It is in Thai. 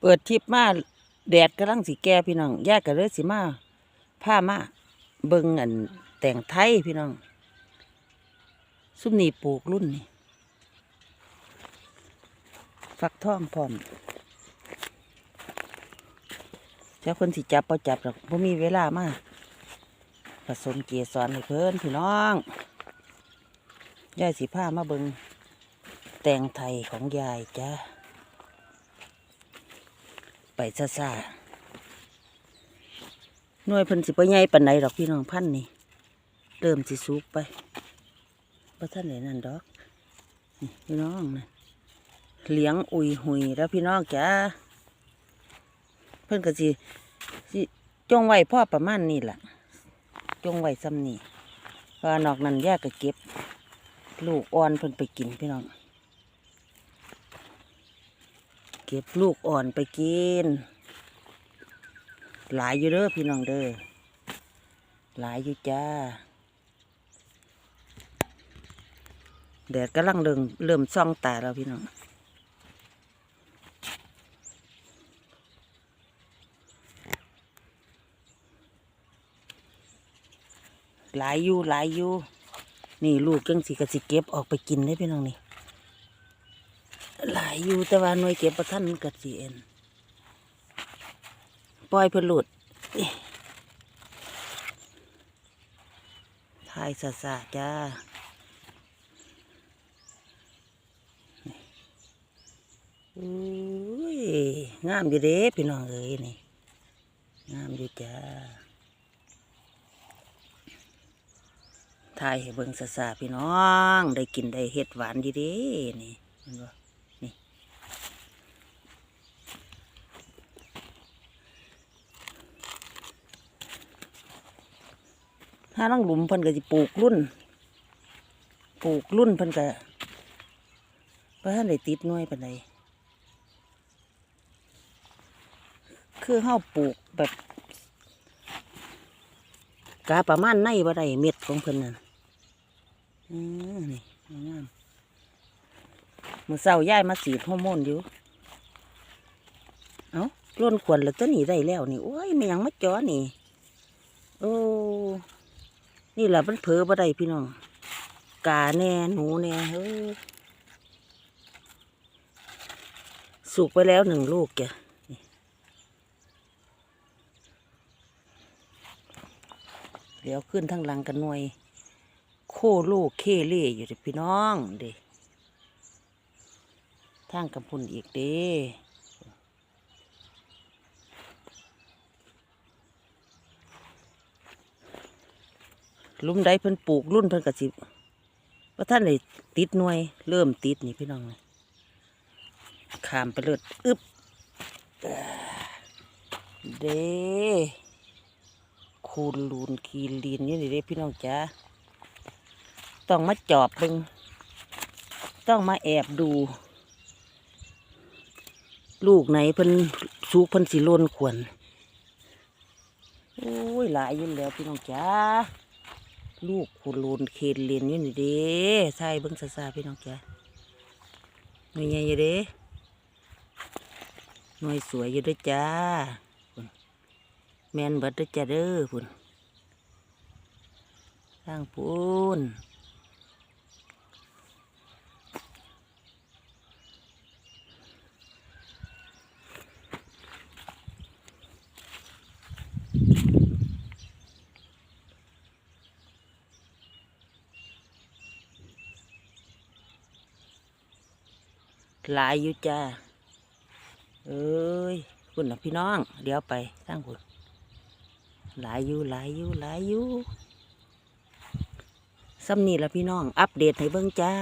เปิดทิปมาแดดกำลังสิแก่พี่น้องแยกกันเลยสิมาผ้ามาเบิงอันแต่งไทยพี่น้องซุมนี่ปลูกรุ่นนี่ฟักทองพร้อมเจ้าคนสิจับพอจับหรอกบ่มีเวลามาผสมเกสรให้เพิ่นพี่น้องยายสิผ้ามาเบิงแต่งไทยของยายจ้า ไปซาซาๆหน่วยเพิ่นสิบ่ใหญ่ปานใดดอกพี่น้องพันธุ์นี่เริ่มสิสุกไปบ่ทันได้นั่นดอกพี่น้องนะเลี้ยงอุยหุยแล้วพี่น้องจ้าเพิ่นก็สิสิจงไว้พ่อประมาณนี้ล่ะ จงไว้ซ้ำนี่พราะว่านอกนั้นแยกก็เก็บ ลูกอ่อนเพิ่นไปกินพี่น้อง เก็บลูกอ่อนไปกิน หลายอยู่เด้อพี่น้องเด้อหลายอยู่จ้าแดดกำลังเริ่มเริ่มส่องตาแล้วพี่น้องหลายอยู่หลายอยู่นี่ลูกจังสิกสิเก็บออกไปกินได้พี่น้องนี่ หลายอยู่แต่ว่าหน่วยเก็บประทันกัดสีเอ็นปล่อยเพนหลุดทายสะสะจ้าอุ้ยงามอยู่เด้พี่น้องเอ้ยนี่งามอยู่จ้าทายให้เบิ่งสะสะพี่น้อง ได้กินได้เห็ดหวานดีเด้นี่เห็นบ่ ถ้าลังหลุมเพิ่นก็สิปลูกรุ่น ปลูกรุ่นเพิ่นก็เพราะท่านได้ติดน่วยปานใดคือเฮาปลูกแบบกาประมาณในบ่ได้เม็ดของเพิ่นน่ะอือนี่งามมื้อเช้าย้ายมาสีดฮอร์โมนอยู่ เอ้าล้นขวนแล้วตัวนี้ได้แล้วนี่ โอ้ยไม่ยังมาจอนี่ โอ้ นี่แหละมันเผลอบ่ได้พี่น้องกาแน่หนูแน่เฮ้ยสุกไปแล้วหนึ่งลูกจ้ะนี่เดี๋ยวขึ้นทั้งหลังกันหน่วย โคลูกเคเล่อยู่เด้อพี่น้องเด้ทางกำพุนอีกเด้ ลุมใดเพิ่นปลูกรุ่นเพิ่นกระสิว่าท่านเลยติดหน่วย เริ่มติดนี่พี่น้องนี่ขามไปเลิดอึบเอ้อเด้คูณลูนคีลีนนี่นี่เด้พี่น้องจ้าต้องมาจอบเบิงต้องมาแอบดู ลูกไหนเพิ่นสูกเพิ่นสิโลนขวนโอ้ยหลายยุ่นแล้วพี่น้องจ้า ลูกคุณลูนเคนเลนอยู่นี่เด้ใช่เบิ้งซาซาพี่น้องแกหน่วยใหญ่อยู่เด้หน่วยสวยอยู่ด้วยจ้าแมนเบิดด้วยจ้าเด้อพุ่นสร้างปูน หลายอยู่จ้าเอ้ยคุณนะพี่น้อง เดี๋ยวไปสร้างคุณหลายอยู่หลายอยู่หลายอยู่ซ้ำนี่ละพี่น้อง อัปเดตให้เบิ้งจ้า